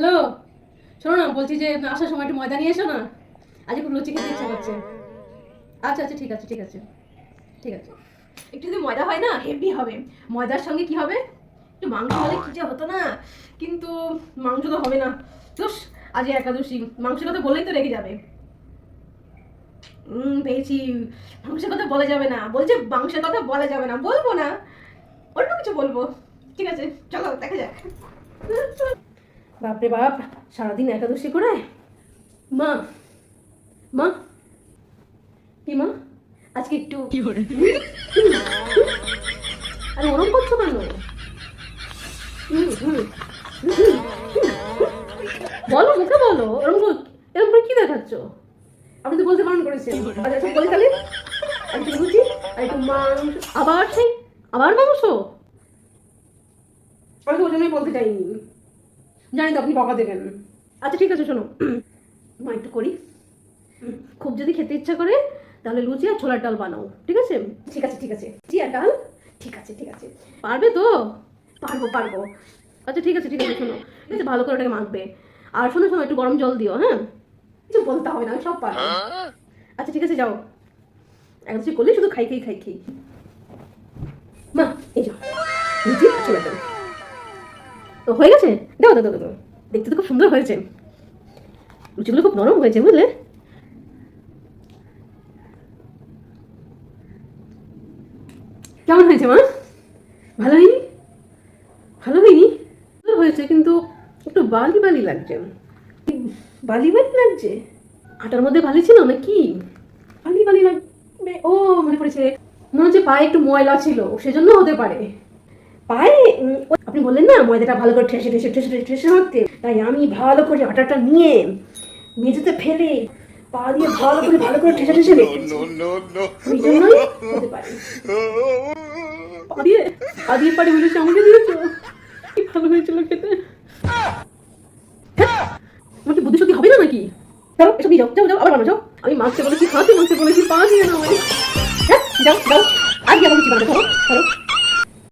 Hello শোনো না, বলছি যে আসার সময় একটু ময়দা নিয়ে এসো না। আজ একটু লুচি খেতে ইচ্ছা করছে। আচ্ছা আচ্ছা ঠিক আছে ঠিক আছে। ঠিক আছে। একটু যদি ময়দা হয় না, হেভি হবে। ময়দার সঙ্গে কি হবে? একটু মাংস হলে কি যে হতো না? কিন্তু মাংস তো হবে না। দোষ আজ একাদশী। মাংসের কথা বললেই তো রেগে যাবে। হুম পেয়েছি। মাংসের কথা বলা যাবে না। বলছে মাংসের কথা বলা যাবে না। বলব না। অন্য কিছু বলব। ঠিক আছে, চলো, দেখা যাক। বাপরে বাপ সারাদিন একাদশী করে? মা মা। কি মা? আজকে একটু কি করে? আরে ওরম করছ কেন। বলো মুখে বলো করে- এরকম করে কি দেখাচ্ছ? আপনি তো বলতে বারণ করেছেন। আচ্ছা বলে তাহলে। একটু আর একটু মাংস আবার সেই? আবার মাংস আমি তো ওই জন্যই বলতে চাইনি। জানি তো আপনি বকা দেবেন। আচ্ছা ঠিক আছে শোনো। মা একটু করি। খুব যদি খেতে ইচ্ছা করে তাহলে লুচি আর ছোলার ডাল বানাও ঠিক আছে? ঠিক আছে ঠিক আছে। লুচি আর ডাল? ঠিক আছে ঠিক আছে। পারবে তো? পারব পারব। আচ্ছা ঠিক আছে ঠিক আছে শোনো। ঠিক আছে ভালো করে ওটাকে মাখবে। আর শোনো শোনো একটু গরম জল দিও হ্যাঁ? কিছু বলতে হবে না আমি সব পারব। আচ্ছা ঠিক আছে যাও। একদম সে করলে শুধু খাই খাই খাই খাই। মা এই যাও। তো হয়ে গেছে? দাও দাও দাও দেখতে তো খুব সুন্দর হয়েছে। লুচিগুলো খুব নরম হয়েছে, বুঝলে? কেমন হয়েছে, মা? ভালো হয়নি? ভালো হয়নি? হয়েছে, কিন্তু একটু বালি বালি লাগছে। বালি বালি লাগছে? আটার মধ্যে বালি ছিল না কি বালি বালি লাগবে। ও, মনে পড়েছে। মনে হচ্ছে পায়ে একটু ময়লা ছিল, সেজন্য হতে পারে। পায়ে আপনি বললেন না ময়দাটা ভালো করে ঠেসে ঠেসে ঠেসে ঠেসে রাখতে তাই আমি ভালো করে আটাটা নিয়ে মেঝেতে ফেলে পা দিয়ে ভালো করে ভালো করে ঠেসে ঠেসে রেখেছি no, no, no. ওই জন্যই হতে পারে। পা দিয়ে পা দিয়ে পারে বলে আমাকে দিয়েছ? কি ভালো হয়েছিল খেতে? আমার কি বুদ্ধি সত্যি হবে না নাকি? যাও এসব নিয়ে যাও যাও যাও আবার বানাও যাও। আমি মাছতে বলেছি হাতে মাছতে বলেছি পা দিয়ে নাও হ্যাঁ যাও যাও। আজকে আবার কিছু বানাতে ধরো ধরো।